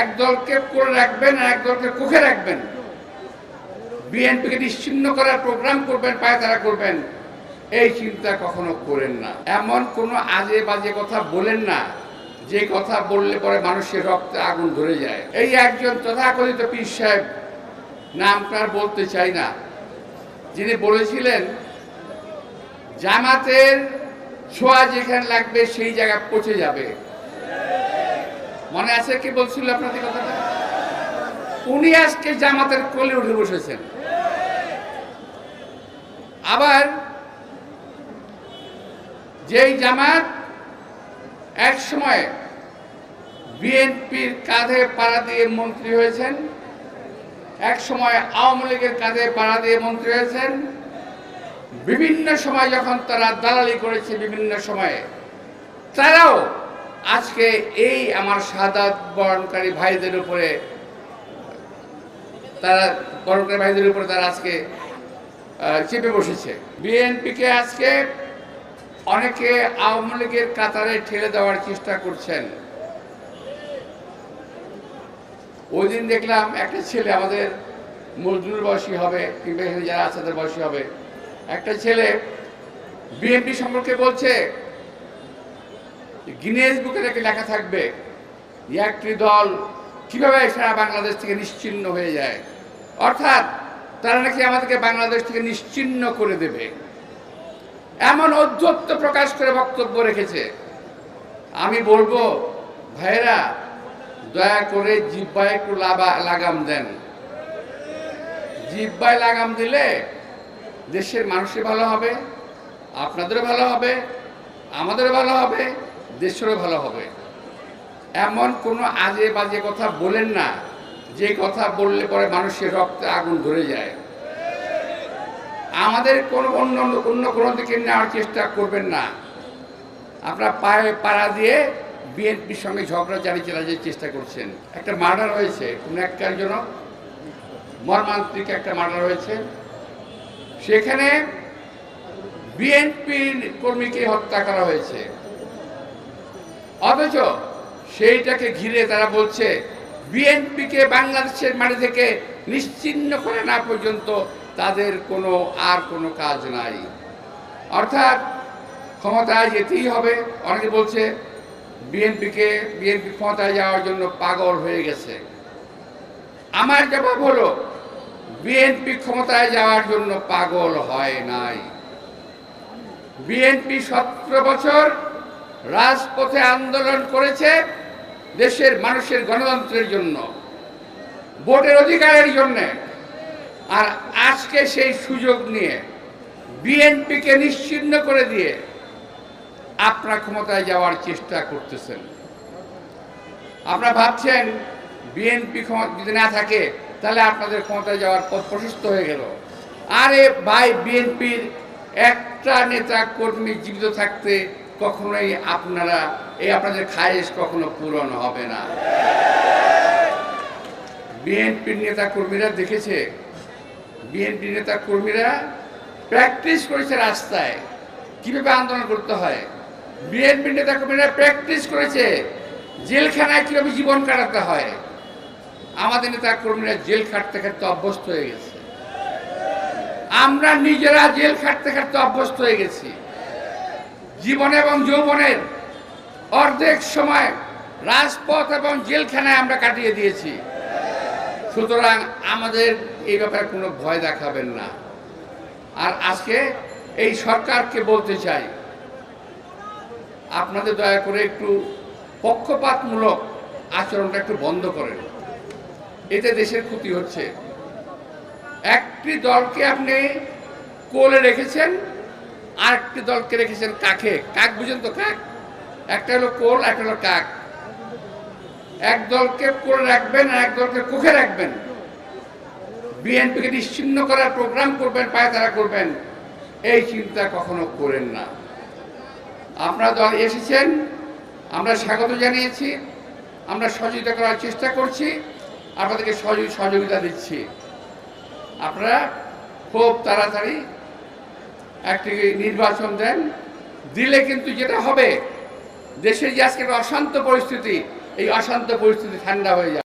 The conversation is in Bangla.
এক দলকে রাখবেন আর এক দলকে কুখে রাখবেন। বিএনপিকে নিশ্চিন্ন করার প্রোগ্রাম করবেন, পায়তারা করবেন, এই চিন্তা কখনো করেন না। এমন কোনো আজে বাজে কথা বলেন না, যে কথা বললে পরে মানুষের রক্তে আগুন ধরে যায়। এই একজন তথাকথিত পীর সাহেব, নাম তার বলতে চাই না। যিনি বলেছিলেন, জামাতের ছোঁয়া যেখানে লাগবে সেই জায়গায় পচে যাবে। মনে আছে কি বলছিল আপনাদের কথাটা? উনি আজকে জামাতের কোলে উঠে বসেছেন। আবার যেই জামাত এক সময় বিএনপির কাঁধে পাড়া দিয়ে মন্ত্রী হয়েছেন, এক সময় আওয়ামী লীগের কাঁধে পাড়া দিয়ে মন্ত্রী হয়েছেন, বিভিন্ন সময় যখন তারা দালালি করেছে বিভিন্ন সময়ে, তারাও আজকে এই আমার সাদাত বরণকারী ভাইদের উপরে, তারা, বরণকারী ভাইদের উপরে তারা আজকে চেপে বসেছে। বিএনপিকে আজকে অনেকে আওয়ামী লীগের কাতারে ঠেলে দেওয়ার চেষ্টা করছেন। ওই দিন দেখলাম একটা ছেলে আমাদের মজদুর বয়সী হবে, কিংবা এখানে যারা আছে তাদের বয়সী হবে। একটা ছেলে বিএনপি সম্পর্কে বলছে গিনেস বুকে লেখা থাকবে, একটি দল কীভাবে সারা বাংলাদেশ থেকে নিশ্চিন্ন হয়ে যায়? অর্থাৎ তারা নাকি আমাদেরকে বাংলাদেশ থেকে নিশ্চিন্ন করে দেবে। এমন ঔদ্ধত্য প্রকাশ করে বক্তব্য রেখেছে। আমি বলব ভাইরা দয়া করে জিব্বায় একটু লাবা- লাগাম দেন। জিব্বায় লাগাম দিলে দেশের মানুষের ভালো হবে, আপনাদেরও ভালো হবে, আমাদেরও ভালো হবে। দেশেরও ভালো হবে। এমন কোনো আজে বাজে কথা বলেন না, যে কথা বললে পরে মানুষের রক্তে আগুন ধরে যায়। আমাদের কোনো অন্য অন্য কোনো দিকে নেওয়ার চেষ্টা করবেন না। আপনারা পায়ে পাড়া দিয়ে বিএনপির সঙ্গে ঝগড়া চালিয়ে চালানোর চেষ্টা করছেন। একটা মার্ডার হয়েছে, কোনো একটা জন্য? মর্মান্তিক একটা মার্ডার হয়েছে। সেখানে বিএনপি কর্মীকে হত্যা করা হয়েছে। অথচ সেইটাকে ঘিরে তারা বলছে, বিএনপিকে বাংলাদেশের মাটি থেকে নিশ্চিন্ন করে না পর্যন্ত তাদের কোনো আর কোনো কাজ নাই। অর্থাৎ ক্ষমতায় যেতেই হবে। অনেকে বলছে বিএনপিকে, বিএনপি ক্ষমতায় যাওয়ার জন্য পাগল হয়ে গেছে। আমার জবাব হলো, বিএনপি ক্ষমতায় যাওয়ার জন্য পাগল হয় নাই। বিএনপি সতেরো বছর রাজপথে আন্দোলন করেছে দেশের মানুষের গণতন্ত্রের জন্য, ভোটের অধিকারের জন্য। আর আজকে সেই সুযোগ নিয়ে বিএনপিকে নিশ্চিন্ন করে দিয়ে আপনার ক্ষমতায় যাওয়ার চেষ্টা করতেছেন। আপনারা ভাবছেন বিএনপি ক্ষমতা যদি না থাকে, তাহলে আপনাদের ক্ষমতায় যাওয়ার পথ প্রশস্ত হয়ে গেল। আরে ভাই, বিএনপির একটা নেতা কর্মী জীবিত থাকতে কখনোই আপনারা, এই আপনাদের খায়েশ কখনো পূরণ হবে না। বিএনপির নেতা কর্মীরা দেখেছে? বিএনপি নেতা কর্মীরা প্র্যাকটিস করেছে রাস্তায়। কীভাবে আন্দোলন করতে হয়? বিএনপি নেতা কর্মীরা প্র্যাকটিস করেছে জেলখানায় কীভাবে জীবন কাটাতে হয়? আমাদের নেতা কর্মীরা জেল খাটতে খাটতে অভ্যস্ত হয়ে গেছে। আমরা নিজেরা জেল খাটতে খাটতে অভ্যস্ত হয়ে গেছি। জীবন এবং যৌবনের অর্ধেক সময় রাজপথ এবং জেলখানায় আমরা কাটিয়ে দিয়েছি। সুতরাং আমাদের এই ব্যাপারে কোনো ভয় দেখাবেন না। আর আজকে এই সরকারকে বলতে চাই, আপনাদের দয়া করে একটু পক্ষপাতমূলক আচরণটা একটু বন্ধ করেন। এতে দেশের ক্ষতি হচ্ছে। একটি দলকে আপনি কোলে রেখেছেন আর একটি দলকে রেখেছেন কাকে? কাক বুঝেন তো কাক? একটা হলো কোল একটা হলো কাক। এক দলকে কোলে রাখবেন আর এক দলকে কুখে রাখবেন। বিএনপিকে নিশ্চিন্ন করার প্রোগ্রাম করবেন, পায়তারা করবেন। এই চিন্তা কখনো করেন না। আপনারা দল এসেছেন, আমরা স্বাগত জানিয়েছি, আমরা সহযোগিতা করার চেষ্টা করছি, আপনাদেরকে সহযোগী সহযোগিতা দিচ্ছি। আপনারা খুব তাড়াতাড়ি একটি নির্বাচন দেন, দিলে কিন্তু যেটা হবে দেশের যে আজকে অশান্ত পরিস্থিতি, এই অশান্ত পরিস্থিতি ঠান্ডা হয়ে যাবে।